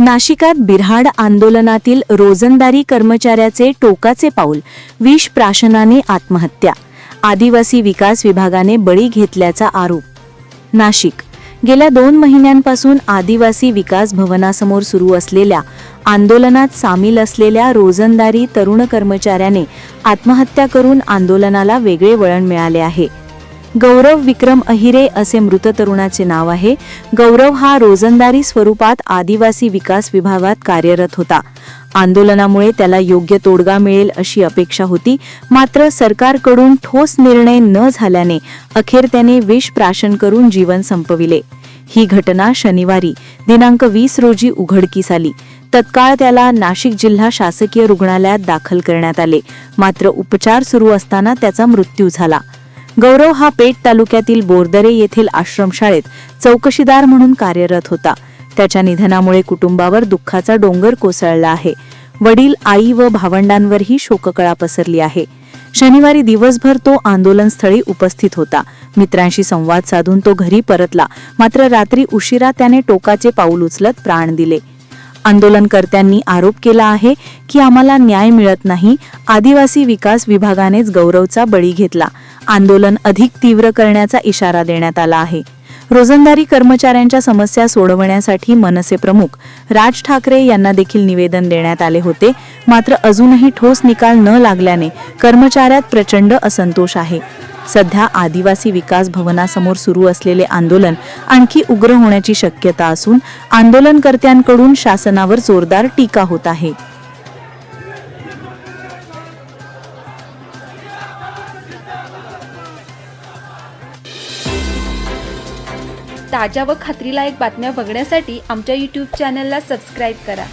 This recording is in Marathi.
नाशिकात बिर्हाड आंदोलनातील रोजंदारी कर्मचाऱ्याचे टोकाचे पाऊल विष प्राशनाने आत्महत्या. आदिवासी विकास विभागाने बळी घेतल्याचा आरोप. नाशिक. गेल्या दोन महिन्यांपासून आदिवासी विकास भवनासमोर सुरू असलेल्या आंदोलनात सामील असलेल्या रोजंदारी तरुण कर्मचाऱ्याने आत्महत्या करून आंदोलनाला वेगळे वळण मिळाले आहे. गौरव विक्रम अहिरे असे मृत तरुणाचे नाव आहे. गौरव हा रोजंदारी स्वरूपात आदिवासी विकास विभागात कार्यरत होता. आंदोलनामुळे त्याला योग्य तोडगा मिळेल अशी अपेक्षा होती. मात्र सरकारकडून ठोस निर्णय न झाल्याने अखेर त्याने विष प्राशन करून जीवन संपविले. ही घटना शनिवारी दिनांक वीस रोजी उघडकीस आली. तत्काळ त्याला नाशिक जिल्हा शासकीय रुग्णालयात दाखल करण्यात आले. मात्र उपचार सुरू असताना त्याचा मृत्यू झाला. गौरव हा पेठ तालुक्यातील बोरदरे येथील आश्रमशाळेत चौकशीदार म्हणून कार्यरत होता. त्याच्या निधनामुळे कुटुंबावर दुःखाचा डोंगर कोसळला आहे. वडील आई व भावंडांवरही शोककळा पसरली आहे. शनिवारी दिवसभर तो आंदोलनस्थळी उपस्थित होता. मित्रांशी संवाद साधून तो घरी परतला. मात्र रात्री उशिरा त्याने टोकाचे पाऊल उचलत प्राण दिले. आंदोलनकर्त्यांनी आरोप केला आहे की आम्हाला न्याय मिळत नाही. आदिवासी विकास विभागानेच गौरवचा बळी घेतला. आंदोलन अधिक तीव्र करण्याचा इशारा देण्यात आला आहे. रोजंदारी कर्मचाऱ्यांच्या समस्या सोडवण्यासाठी मनसे प्रमुख राज ठाकरे यांना देखील निवेदन देण्यात आले होते. मात्र अजूनही ठोस निकाल न लागल्याने कर्मचाऱ्यात प्रचंड असंतोष आहे. सध्या आदिवासी विकास भवनासमोर सुरू असलेले आंदोलन आणखी उग्र होण्याची शक्यता असून आंदोलनकर्त्यांकडून शासनावर जोरदार टीका होत आहे. ताज्या व खात्रीलायक बातम्या बघण्यासाठी आमच्या यूट्यूब चॅनलला सबस्क्राईब करा.